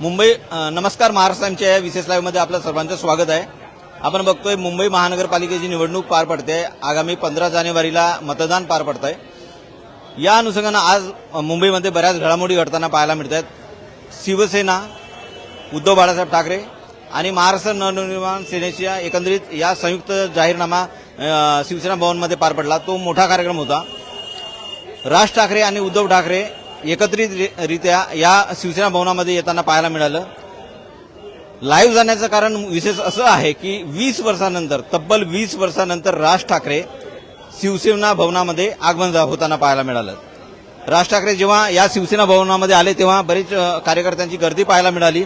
मुंबई नमस्कार महाराष्ट्रांच्या या विशेष लाईव्हमध्ये आपलं सर्वांचं स्वागत आहे. आपण बघतोय मुंबई महानगरपालिकेची निवडणूक पार पडते. आगामी पंधरा जानेवारीला मतदान पार पडत आहे या अनुषंगानं आज मुंबईमध्ये बऱ्याच घडामोडी घडताना पाहायला मिळत आहेत शिवसेना उद्धव बाळासाहेब ठाकरे आणि महाराष्ट्र नवनिर्माण सेनेच्या एकंदरीत या संयुक्त जाहीरनामा शिवसेना भवनमध्ये पार पडला. तो मोठा कार्यक्रम होता. राज ठाकरे आणि उद्धव ठाकरे एकत्रितरित्या या शिवसेना भवनामध्ये येताना पाहायला मिळालं. लाईव्ह जाण्याचं कारण विशेष असं आहे की वीस वर्षानंतर तब्बल वीस वर्षानंतर राज ठाकरे शिवसेना भवनामध्ये आगमन होताना पाहायला मिळालं. राज ठाकरे जेव्हा या शिवसेना भवनामध्ये आले तेव्हा बरेच कार्यकर्त्यांची गर्दी पाहायला मिळाली.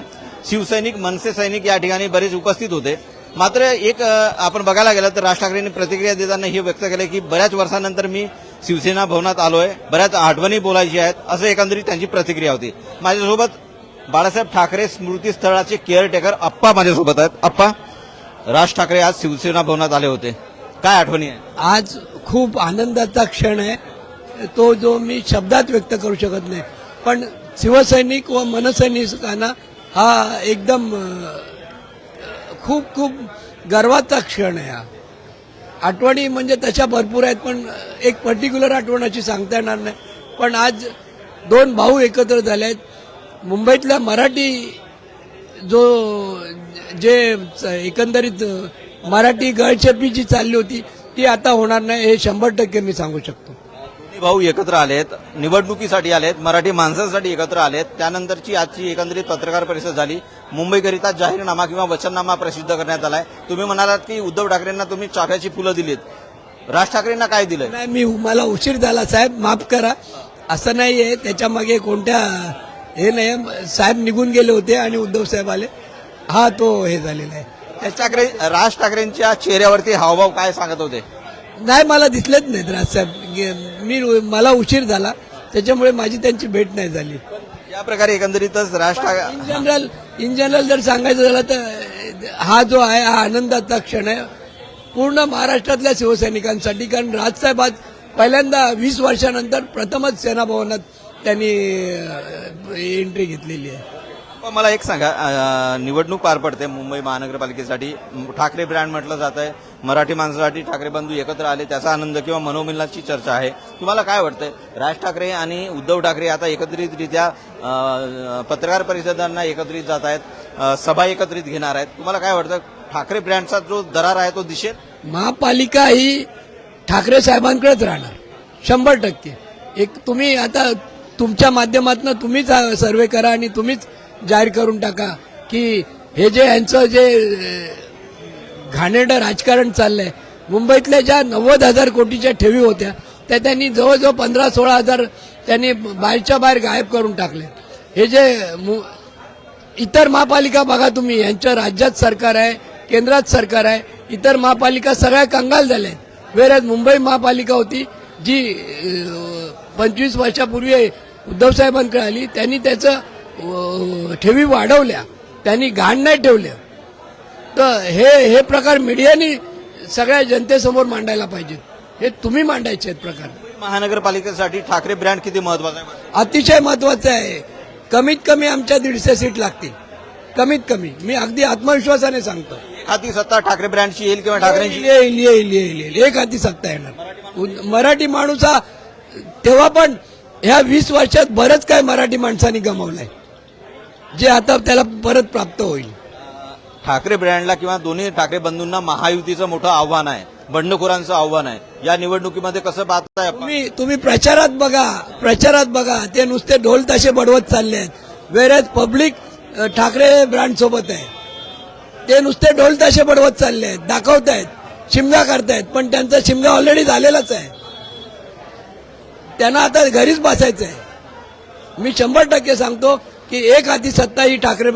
शिवसैनिक मनसे सैनिक या ठिकाणी बरेच उपस्थित होते. मात्र एक आपण बघायला गेलं तर राज ठाकरेंनी प्रतिक्रिया देताना हे व्यक्त केलं की बऱ्याच वर्षानंतर मी शिवसेना भवनात आलोय बऱ्याच आठवणी बोलायची आहेत असं एकंदरीत त्यांची प्रतिक्रिया होती. माझ्यासोबत बाळासाहेब ठाकरे स्मृती स्थळाचे केअरटेकर अप्पा माझ्यासोबत आहेत. अप्पा राज ठाकरे आज शिवसेना भवनात आले होते. काय आठवणी आहे आज खूप आनंदाचा क्षण आहे. तो जो मी शब्दात व्यक्त करू शकत नाही पण शिवसैनिक व मनसैनिकांना हा एकदम खूप खूप गर्वाचा क्षण आहे हा. आठवणी म्हणजे तशा भरपूर आहेत पण एक पर्टिक्युलर आठवण अशी सांगता येणार नाही. पण आज दोन भाऊ एकत्र झाले आहेत. मुंबईतल्या मराठी जो जे एकंदरीत मराठी गळचेपी जी चालली होती ती आता होणार नाही हे शंभर टक्के मी सांगू शकतो. भाऊ एकत्र आलेत निवडणुकीसाठी आलेत मराठी माणसांसाठी एकत्र आलेत त्यानंतरची आजची एकंदरीत पत्रकार परिषद झाली. मुंबईकरिता जाहीरनामा किंवा वचननामा प्रसिद्ध करण्यात आलाय. तुम्ही म्हणालात की उद्धव ठाकरेंना तुम्ही चाफ्याची फुलं दिलीत. राज ठाकरेंना काय दिलंय? नाही मी मला उशीर झाला साहेब माफ करा. असं नाही आहे त्याच्यामागे कोणत्या हे नाही साहेब निघून गेले होते आणि उद्धव साहेब आले. हा तो हे झालेला आहे. राज ठाकरे राज ठाकरेंच्या चेहऱ्यावरती हावभाव काय सांगत होते? नाही मला दिसलेच नाहीत राजसाहेब गे- मी मला उशीर झाला. त्याच्यामुळे माझी त्यांची भेट नाही झाली. या प्रकारे एकंदरीतच Raj Thackeray in general in general जर सांगायचं झालं तर हा जो आहे हा आनंदाचा क्षण आहे. पूर्ण महाराष्ट्रातल्या शिवसैनिकांसाठी कारण राजसाहेब आज पहिल्यांदा वीस वर्षानंतर प्रथमच सेना भवनात त्यांनी एंट्री घेतलेली आहे. मला एक सांगा निवडणूक पार पडते मुंबई महानगरपालिकेसाठी. ठाकरे ब्रँड म्हटलं जात आहे. मराठी माणसासाठी ठाकरे बंधू एकत्र आले त्याचा आनंद किंवा मनोमिलनाची चर्चा आहे. तुम्हाला काय वाटतंय? राज ठाकरे आणि उद्धव ठाकरे आता एकत्रितरित्या पत्रकार परिषदांना एकत्रित जात आहेत सभा एकत्रित घेणार आहेत. तुम्हाला काय वाटतं? ठाकरे ब्रँडचा जो दरार आहे तो दिसेल महापालिका ही ठाकरे साहेबांकडेच राहणार. शंभर टक्के. एक तुम्ही आता तुमच्या माध्यमातून तुम्हीच सर्वे करा आणि तुम्हीच जाहीर करून टाका की हे जे यांचं जे घाणेरडं राजकारण चाललंय मुंबईतल्या ज्या नव्वद हजार कोटीच्या ठेवी होत्या त्या त्यांनी जवळजवळ पंधरा सोळा हजार त्यांनी बाहेरच्या बाहेर गायब करून टाकले. हे जे मु- इतर महापालिका बघा तुम्ही यांच्या राज्यात सरकार आहे केंद्रात सरकार आहे इतर महापालिका सगळ्या कंगाल झाल्या आहेत वेळेस मुंबई महापालिका होती जी पंचवीस वर्षापूर्वी उद्धवसाहेबांकडे आली त्यांनी त्याचं ठेवी वाढवल्या. त्यांनी घाण नाही ठेवल्या तर हे हे प्रकार मीडियाने सगळ्या जनतेसमोर मांडायला पाहिजेत. हे तुम्ही मांडायचे आहेत प्रकार. महानगरपालिकेसाठी ठाकरे ब्रँड किती महत्त्वाचा आहे अतिशय महत्वाचं आहे. कमीत कमी आमच्या दीडशे सीट लागतील. कमीत कमी. मी अगदी आत्मविश्वासाने सांगतो. एखादी सत्ता ठाकरे ब्रँडची येईल किंवा ठाकरेंची येईल येईल येईल येईल एक हाती सत्ता येणार. मराठी माणूस हा तेव्हा पण ह्या वीस वर्षात बरंच काय मराठी माणसांनी गमावलंय. जे आता त्याला परत प्राप्त होईल. ठाकरे ब्रँडला किंवा दोन्ही ठाकरे बंधूंना महायुतीचं मोठं आव्हान आहे बंडखोरांचं आव्हान आहे. या निवडणुकीमध्ये कसं पाहताय? तुम्ही तुम्ही प्रचारात बघा प्रचारात बघा ते नुसते ढोल तसे बडवत चालले आहेत. वेळेस पब्लिक ठाकरे ब्रँड सोबत आहे. ते नुसते ढोल तसे बडवत चालले आहेत दाखवत आहेत शिमगा करतायत पण त्यांचा शिमगा ऑलरेडी झालेलाच आहे. त्यांना आता घरीच बसायचं आहे मी शंभर टक्के सांगतो की एक हाती सत्ता ही ठाकरे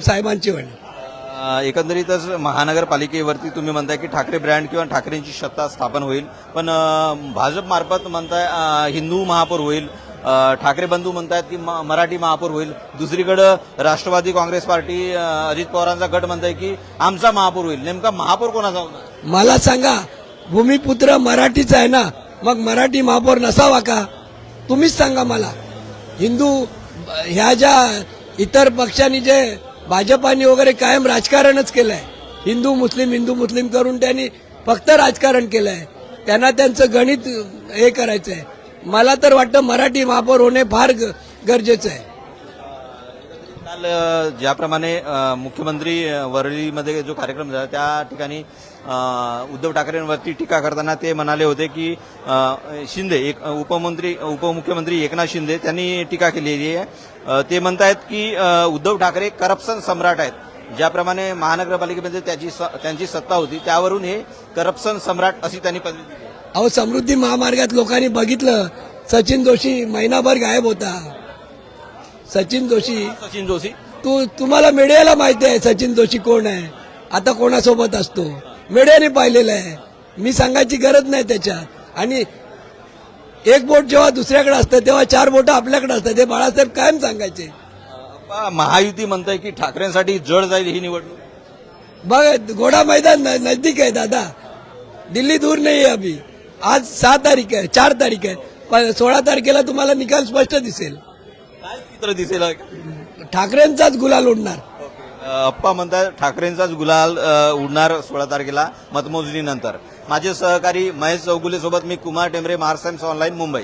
साहेबांची अं, एकंदरीतच महानगरपालिकेवरती तुम्ही म्हणताय की ठाकरे ब्रँड किंवा ठाकरेंची सत्ता स्थापन होईल. पण भाजप मार्फत म्हणताय हिंदू महापौर होईल. ठाकरे बंधू म्हणतायत की मराठी महापौर होईल. दुसरीकडं राष्ट्रवादी काँग्रेस पार्टी अजित पवारांचा गट म्हणताय की आमचा महापौर होईल. नेमका महापौर कोणाचा होणार? मला सांगा भूमिपुत्र मराठीच आहे ना मग मराठी महापौर नसावा का? तुम्हीच सांगा मला. हिंदू ह्या ज्या इतर पक्षांनी जे भाजपाने वगैरे कायम राजकारणच केलंय हिंदू मुस्लिम हिंदू मुस्लिम करून त्यांनी फक्त राजकारण केलंय. त्यांना त्यांचं गणित हे करायचं आहे मला तर वाटतं मराठी महापौर होणे फार गरजेचं आहे. काल ज्याप्रमाणे मुख्यमंत्री वरळीमध्ये जो कार्यक्रम झाला त्या ठिकाणी उद्धव ठाकरेंवरती टीका करताना ते म्हणाले होते की शिंदे एक उपमंत्री उपमुख्यमंत्री एकनाथ शिंदे त्यांनी टीका केलेली आहे. ते म्हणतायत की उद्धव ठाकरे करप्शन सम्राट आहेत. ज्याप्रमाणे महानगरपालिकेमध्ये त्याची स- त्यांची सत्ता होती त्यावरून हे करप्शन सम्राट अशी त्यांनी पदवी दिली. अहो समृद्धी महामार्गात लोकांनी बघितलं सचिन जोशी महिनाभर गायब होता. सचिन जोशी. सचिन जोशी. तू तुम्हाला मीडियाला माहिती आहे सचिन जोशी कोण आहे? आता कोणासोबत असतो? मीडियाने पाहिलेलं आहे. मी सांगायची गरज नाही त्याच्यात. आणि एक बोट जेव्हा दुसऱ्याकडे असतं तेव्हा चार बोट आपल्याकडे असतात. हे बाळासाहेब कायम सांगायचे. महायुती म्हणताय की ठाकरेंसाठी जड जाईल ही निवडणूक. बघ घोडा मैदान नजदीक आहे दादा. दिल्ली दूर नाही आहे अभि. आज सहा तारीख आहे चार तारीख आहे. सोळा तारखेला तुम्हाला निकाल स्पष्ट दिसेल. चित्र दिसेल ठाकरेंचाच गुलाल उडणार. अप्पा म्हणतात ठाकरेंचाच गुलाल उडणार सोळा तारखेला मतमोजणीनंतर. माझे सहकारी महेश चौगुले सोबत मी कुमार टेंबरे महाराष्ट्र टाइम्स ऑनलाईन मुंबई.